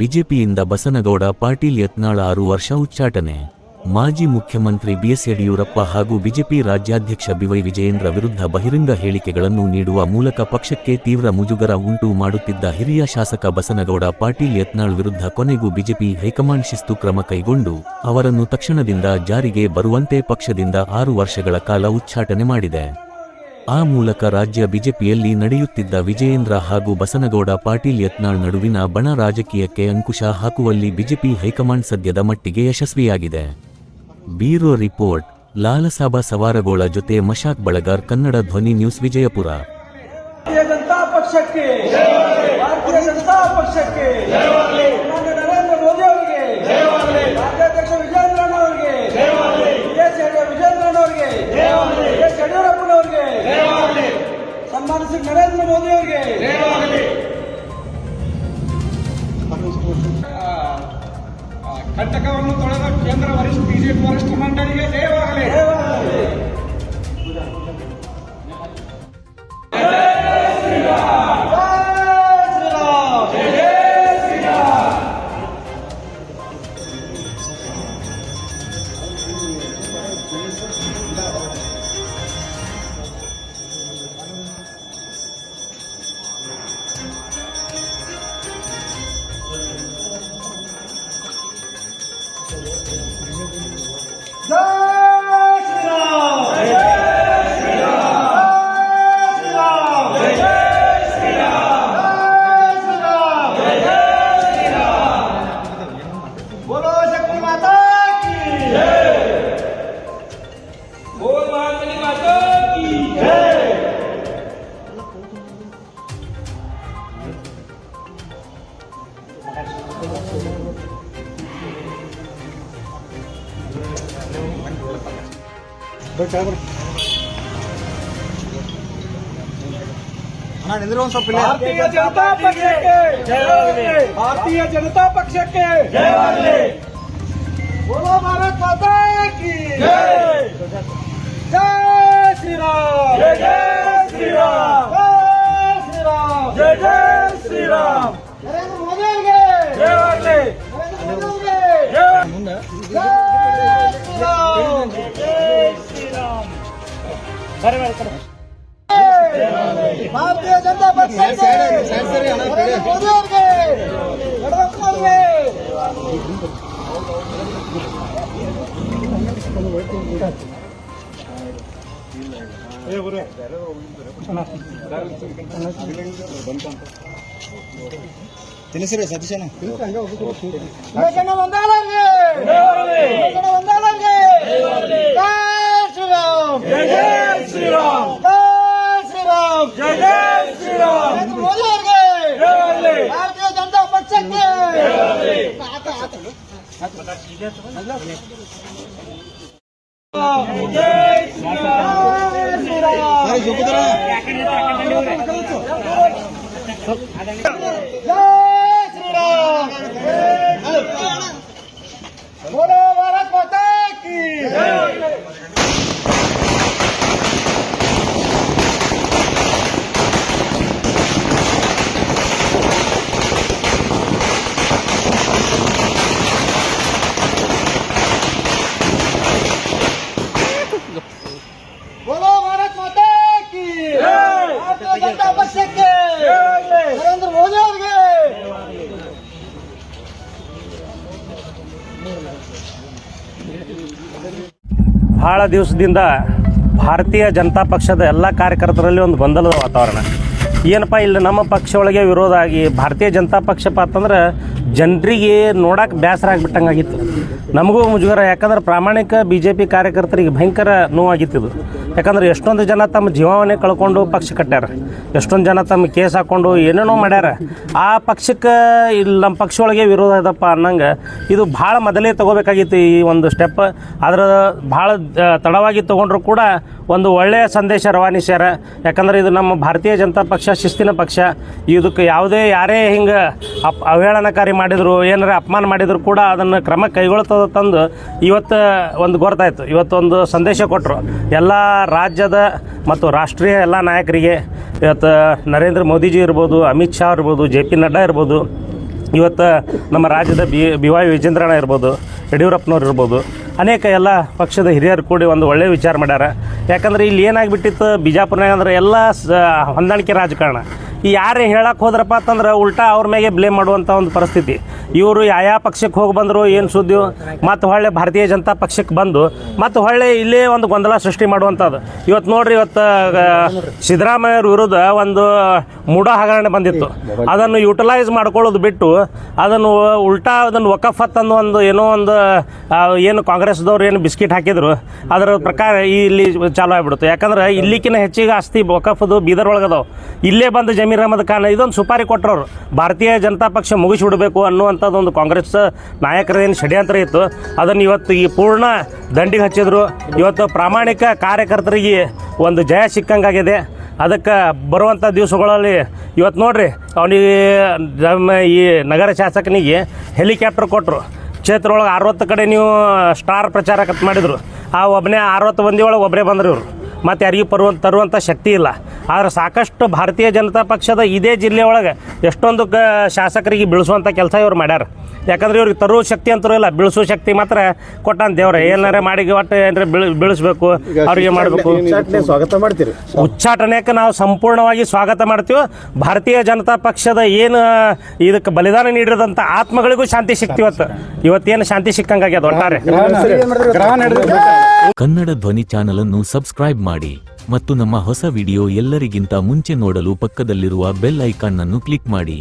ಬಿಜೆಪಿಯಿಂದ ಬಸನಗೌಡ ಪಾಟೀಲ್ ಯತ್ನಾಳ ಆರು ವರ್ಷ ಉಚ್ಚಾಟನೆ. ಮಾಜಿ ಮುಖ್ಯಮಂತ್ರಿ ಬಿಎಸ್ ಯಡಿಯೂರಪ್ಪ ಹಾಗೂ ಬಿಜೆಪಿ ರಾಜ್ಯಾಧ್ಯಕ್ಷ ಬಿವೈ ವಿಜಯೇಂದ್ರ ವಿರುದ್ಧ ಬಹಿರಂಗ ಹೇಳಿಕೆಗಳನ್ನು ನೀಡುವ ಮೂಲಕ ಪಕ್ಷಕ್ಕೆ ತೀವ್ರ ಮುಜುಗರ ಉಂಟು ಮಾಡುತ್ತಿದ್ದ ಹಿರಿಯ ಶಾಸಕ ಬಸನಗೌಡ ಪಾಟೀಲ್ ಯತ್ನಾಳ್ ವಿರುದ್ಧ ಕೊನೆಗೂ ಬಿಜೆಪಿ ಹೈಕಮಾಂಡ್ ಶಿಸ್ತು ಕ್ರಮ ಕೈಗೊಂಡು, ಅವರನ್ನು ತಕ್ಷಣದಿಂದ ಜಾರಿಗೆ ಬರುವಂತೆ ಪಕ್ಷದಿಂದ ಆರು ವರ್ಷಗಳ ಕಾಲ ಉಚ್ಚಾಟನೆ ಮಾಡಿದೆ. ಆ ಮೂಲಕ ರಾಜ್ಯ ಬಿಜೆಪಿಯಲ್ಲಿ ನಡೆಯುತ್ತಿದ್ದ ವಿಜಯೇಂದ್ರ ಹಾಗೂ ಬಸನಗೌಡ ಪಾಟೀಲ್ ಯತ್ನಾಳ್ ನಡುವಿನ ಬಣ ರಾಜಕೀಯಕ್ಕೆ ಅಂಕುಶ ಹಾಕುವಲ್ಲಿ ಬಿಜೆಪಿ ಹೈಕಮಾಂಡ್ ಸದ್ಯದ ಮಟ್ಟಿಗೆ ಯಶಸ್ವಿಯಾಗಿದೆ. ಬ್ಯೂರೋ ರಿಪೋರ್ಟ್ ಲಾಲಸಾಬಾ ಸವಾರಗೋಳ ಜೊತೆ ಮಶಾಕ್ ಬಳಗಾರ್ ಕನ್ನಡ ಧ್ವನಿ ನ್ಯೂಸ್ ವಿಜಯಪುರ. ಭಾರತೀಯ ಜನತಾ ಪಕ್ಷಕ್ಕೆ ಭಾರತೀಯ ಜನತಾ ಪಕ್ಷಕ್ಕೆ ಮಾನ್ಯ ನರೇಂದ್ರ ಮೋದಿ ಅವರಿಗೆ ಎಸ್ ಯಡಿಯೂರಪ್ಪನವರಿಗೆ ಸನ್ಮಾನಿಸಿ ನರೇಂದ್ರ ಮೋದಿ ಅವರಿಗೆ ಕಂಟಕವನ್ನು ತೊಳೆದ ಕೇಂದ್ರ ವರಿಷ್ಠ ಬಿಜೆಪಿ ವರಿಷ್ಠ ಮಂಡಳಿಗೆ ಜಯವಾಗಲಿ ಜೈ ಶ್ರೀರಾಮ್ ಜೈ ಶ್ರೀರಾಮ್ ಜೈ ಶ್ರೀರಾಮ್ बोलो शक्ति माता की बोल महाकाली माता की जय ಭಾರತೀಯ ಜನತಾ ಪಕ್ಷಕ್ಕೆ ಜಯವಾಗಲಿ ಭಾರತೀಯ ಜನತಾ ಪಕ್ಷಕ್ಕೆ ಜಯವಾಗಲಿ बोलो भारत माता की जय जय श्री राम जय जय श्री राम ಜಯ ಶ್ರೀ ರಾಮ್ ಭಾರತೀಯ ಜನತಾ ಪಕ್ಷಕ್ಕೆ ನರೇಂದ್ರ ಮೋದಿ ಅವರಿಗೆ ಯಡಿಯೂರಪ್ಪ ಅವರಿಗೆ ತಿಳಿಸಿರಿ ಸತೀಶಣ್ಣ ವಿವೇಕಾನಂದ ವಂದಾಳರಿಗೆ ವಿವೇಕಾನಂದ ವಂದಾಳರಿಗೆ ಜೈ ಶ್ರೀರಾಮ್ ಜೈ ಜೈ ಶ್ರೀರಾಮ್ ಜೈ ಶ್ರೀರಾಮ್ ಜೈ ಜೈ ಶ್ರೀರಾಮ್ ನರೇಂದ್ರ ಮೋದಿ ಅವರಿಗೆ ಭಾರತೀಯ ಜನತಾ ಪಕ್ಷಕ್ಕೆ ಆತ ಆತ ಜೈ ಶ್ರೀರಾಮ್ ದೇಶಕ್ಕೆ. ನರೇಂದ್ರ ಮೋದಿ ಅವರಿಗೆ. ಬಹಳ ದಿವಸದಿಂದ ಭಾರತೀಯ ಜನತಾ ಪಕ್ಷದ ಎಲ್ಲ ಕಾರ್ಯಕರ್ತರಲ್ಲಿ ಒಂದು ಗೊಂದಲದ ವಾತಾವರಣ. ಏನಪ್ಪ, ಇಲ್ಲಿ ನಮ್ಮ ಪಕ್ಷ ಒಳಗೆ ವಿರೋಧ ಆಗಿ ಭಾರತೀಯ ಜನತಾ ಪಕ್ಷಪ್ಪ ಅಂತಂದ್ರೆ ಜನರಿಗೆ ನೋಡಕ್ಕೆ ಬೇಸರ ಆಗಿಬಿಟ್ಟಂಗಾಗಿತ್ತು. ನಮಗೂ ಮುಜುಗರ, ಯಾಕಂದ್ರೆ ಪ್ರಾಮಾಣಿಕ ಬಿ ಜೆ ಪಿ ಕಾರ್ಯಕರ್ತರಿಗೆ ಭಯಂಕರ ನೋವಾಗಿತ್ತು ಇದು. ಯಾಕಂದ್ರೆ ಎಷ್ಟೊಂದು ಜನ ತಮ್ಮ ಜೀವವನ್ನೇ ಕಳ್ಕೊಂಡು ಪಕ್ಷ ಕಟ್ಟ್ಯಾರ. ಎಷ್ಟೊಂದು ಜನ ತಮ್ಮ ಕೇಸ್ ಹಾಕ್ಕೊಂಡು ಏನೇನೋ ಮಾಡ್ಯಾರ. ಆ ಪಕ್ಷಕ್ಕೆ ಇಲ್ಲಿ ನಮ್ಮ ಪಕ್ಷ ಒಳಗೆ ವಿರೋಧ ಇದಪ್ಪ ಅನ್ನಂಗೆ ಇದು ಭಾಳ ಮೊದಲೇ ತಗೋಬೇಕಾಗಿತ್ತು ಈ ಒಂದು ಸ್ಟೆಪ್ ಆದ್ರೆ ಭಾಳ ತಡವಾಗಿ ತೊಗೊಂಡ್ರು ಕೂಡ ಒಂದು ಒಳ್ಳೆಯ ಸಂದೇಶ ರವಾನಿಸ್ಯಾರ. ಯಾಕಂದ್ರೆ ಇದು ನಮ್ಮ ಭಾರತೀಯ ಜನತಾ ಪಕ್ಷ, ಶಿಸ್ತಿನ ಪಕ್ಷ. ಇದಕ್ಕೆ ಯಾವುದೇ ಯಾರೇ ಹಿಂಗೆ ಅಪ್, ಅವಹೇಳನಕಾರಿ ಮಾಡಿದ್ರು, ಏನಾರ ಅಪಮಾನ ಮಾಡಿದ್ರು ಕೂಡ ಅದನ್ನು ಕ್ರಮ ಕೈಗೊಳ್ತದ ತಂದು ಇವತ್ತು ಒಂದು ಗೊತ್ತಾಯ್ತು ಇವತ್ತೊಂದು ಸಂದೇಶ ಕೊಟ್ಟರು ಎಲ್ಲ ರಾಜ್ಯದ ಮತ್ತು ರಾಷ್ಟ್ರೀಯ ಎಲ್ಲ ನಾಯಕರಿಗೆ ಇವತ್ತು ನರೇಂದ್ರ ಮೋದಿಜಿ ಇರ್ಬೋದು, ಅಮಿತ್ ಶಾ ಇರ್ಬೋದು, ಜೆ ಪಿ ನಡ್ಡಾ ಇರ್ಬೋದು, ಇವತ್ತು ನಮ್ಮ ರಾಜ್ಯದ ಬಿ ಬಿ ವೈ ವಿಜೇಂದ್ರಣ್ಣ ಇರ್ಬೋದು, ಯಡಿಯೂರಪ್ಪನವ್ರು ಇರ್ಬೋದು, ಅನೇಕ ಎಲ್ಲ ಪಕ್ಷದ ಹಿರಿಯರು ಕೂಡಿ ಒಂದು ಒಳ್ಳೆಯ ವಿಚಾರ ಮಾಡ್ಯಾರ. ಯಾಕಂದ್ರೆ ಇಲ್ಲಿ ಏನಾಗಿಬಿಟ್ಟಿತ್ತು, ಬಿಜಾಪುರ್ನಾಗ ಅಂದ್ರೆ ಎಲ್ಲ ಸ, ಹೊಂದಾಣಿಕೆ ರಾಜಕಾರಣ. ಈ ಯಾರೇ ಹೇಳಕ್ಕೆ ಹೋದ್ರಪ್ಪ ಅಂತಂದ್ರೆ ಉಲ್ಟಾ ಅವ್ರ ಮೇಲೆ ಬ್ಲೇಮ್ ಮಾಡುವಂಥ ಒಂದು ಪರಿಸ್ಥಿತಿ. ಇವರು ಯಾವ ಪಕ್ಷಕ್ಕೆ ಹೋಗಿ ಬಂದರು, ಏನು ಸುದ್ದಿ, ಮತ್ತು ಹೊಳ್ಳೆ ಭಾರತೀಯ ಜನತಾ ಪಕ್ಷಕ್ಕೆ ಬಂದು, ಮತ್ತು ಹೊಳ್ಳೆ ಇಲ್ಲೇ ಒಂದು ಗೊಂದಲ ಸೃಷ್ಟಿ ಮಾಡುವಂಥದ್ದು. ಇವತ್ತು ನೋಡ್ರಿ ಇವತ್ತು ಸಿದ್ದರಾಮಯ್ಯವ್ರ ವಿರುದ್ಧ ಒಂದು ಮೂಢ ಹಗರಣೆ ಬಂದಿತ್ತು. ಅದನ್ನು ಯುಟಿಲೈಸ್ ಮಾಡ್ಕೊಳ್ಳೋದು ಬಿಟ್ಟು, ಅದನ್ನು ಉಲ್ಟಾ ಅದನ್ನು ವಕಫತ್ ಅನ್ನೋ ಒಂದು ಏನೋ ಒಂದು ಏನು ಕಾಂಗ್ರೆಸ್ದವ್ರು ಏನು ಬಿಸ್ಕಿಟ್ ಹಾಕಿದ್ರು, ಅದರ ಪ್ರಕಾರ ಇಲ್ಲಿ ಚಾಲು ಆಗ್ಬಿಡ್ತು ಯಾಕಂದ್ರೆ ಇಲ್ಲಿಕಿನ ಹೆಚ್ಚಿಗೆ ಆಸ್ತಿ ವಕಫದು ಬೀದರ್ ಒಳಗದವು ಇಲ್ಲೇ ಬಂದು ಜಮೀರ್ ಅಹಮದ್ ಖಾನ್ ಇದೊಂದು ಸುಪಾರಿ ಕೊಟ್ಟರು ಭಾರತೀಯ ಜನತಾ ಪಕ್ಷ ಮುಗಿಸಿಬಿಡಬೇಕು ಅನ್ನುವಂಥದ್ದು ಒಂದು ಕಾಂಗ್ರೆಸ್ ನಾಯಕರೇನು ಷಡ್ಯಂತ್ರ ಇತ್ತು. ಅದನ್ನು ಇವತ್ತು ಈ ಪೂರ್ಣ ದಂಡಿಗೆ ಹಚ್ಚಿದ್ರು. ಇವತ್ತು ಪ್ರಾಮಾಣಿಕ ಕಾರ್ಯಕರ್ತರಿಗೆ ಒಂದು ಜಯ ಸಿಕ್ಕಂಗಾಗಿದೆ. ಅದಕ್ಕೆ ಬರುವಂಥ ದಿವಸಗಳಲ್ಲಿ ಇವತ್ತು ನೋಡ್ರಿ ಅವನಿಗೆ ನಮ್ಮ ಈ ನಗರ ಶಾಸಕನಿಗೆ ಹೆಲಿಕಾಪ್ಟರ್ ಕೊಟ್ಟರು ಕ್ಷೇತ್ರ ಒಳಗೆ ಅರವತ್ತು ಕಡೆ ನೀವು ಸ್ಟಾರ್ ಪ್ರಚಾರ ಮಾಡಿದ್ರು. ಆ ಒಬ್ಬನೇ ಅರವತ್ತು ಮಂದಿ ಒಳಗೆ ಒಬ್ಬರೇ ಬಂದರು ಇವರು. ಮತ್ತು ಯಾರಿಗೂ ಪರುವ ತರುವಂಥ ಶಕ್ತಿ ಇಲ್ಲ. ಆದರೆ ಸಾಕಷ್ಟು ಭಾರತೀಯ ಜನತಾ ಪಕ್ಷದ ಇದೇ ಜಿಲ್ಲೆ ಒಳಗೆ ಎಷ್ಟೊಂದು ಕ ಶಾಸಕರಿಗೆ ಬೀಳಿಸುವಂಥ ಕೆಲಸ ಇವ್ರು ಮಾಡ್ಯಾರ. ಯಾಕಂದ್ರೆ ಇವ್ರಿಗೆ ತರುವ ಶಕ್ತಿ ಅಂತೂ ಇಲ್ಲ ಬೀಳಿಸೋ ಶಕ್ತಿ ಮಾತ್ರ ಕೊಟ್ಟಂತ ದೇವ್ರ. ಏನಾರ ಮಾಡಿ ಒಟ್ಟು ಏನಾರ ಬೀಳ್ ಬೀಳಿಸ್ಬೇಕು ಅವ್ರಿಗೆ ಮಾಡಬೇಕು? ಸ್ವಾಗತ ಮಾಡ್ತೀರಿ. ಉಚ್ಚಾಟನೆಗೆ ನಾವು ಸಂಪೂರ್ಣವಾಗಿ ಸ್ವಾಗತ ಮಾಡ್ತೀವಿ. ಭಾರತೀಯ ಜನತಾ ಪಕ್ಷದ ಏನು ಇದಕ್ಕೆ ಬಲಿದಾನ ನೀಡಿದಂಥ ಆತ್ಮಗಳಿಗೂ ಶಾಂತಿ ಸಿಕ್ತಿ ಇವತ್ತು. ಇವತ್ತೇನು ಶಾಂತಿ ಸಿಕ್ಕಂಗಾಗ್ಯದ ಒಟ್ಟಾರೆ. ಗ್ರಹ ಕನ್ನಡ ಧ್ವನಿ ಚಾನಲ್ ಅನ್ನು ಸಬ್ಸ್ಕ್ರೈಬ್ ಮಾಡಿ ಮತ್ತು ನಮ್ಮ ಹೊಸ ವಿಡಿಯೋ ಎಲ್ಲರಿಗಿಂತ ಮುಂಚೆ ನೋಡಲು ಪಕ್ಕದಲ್ಲಿರುವ ಬೆಲ್ ಐಕಾನ್ ಅನ್ನು ಕ್ಲಿಕ್ ಮಾಡಿ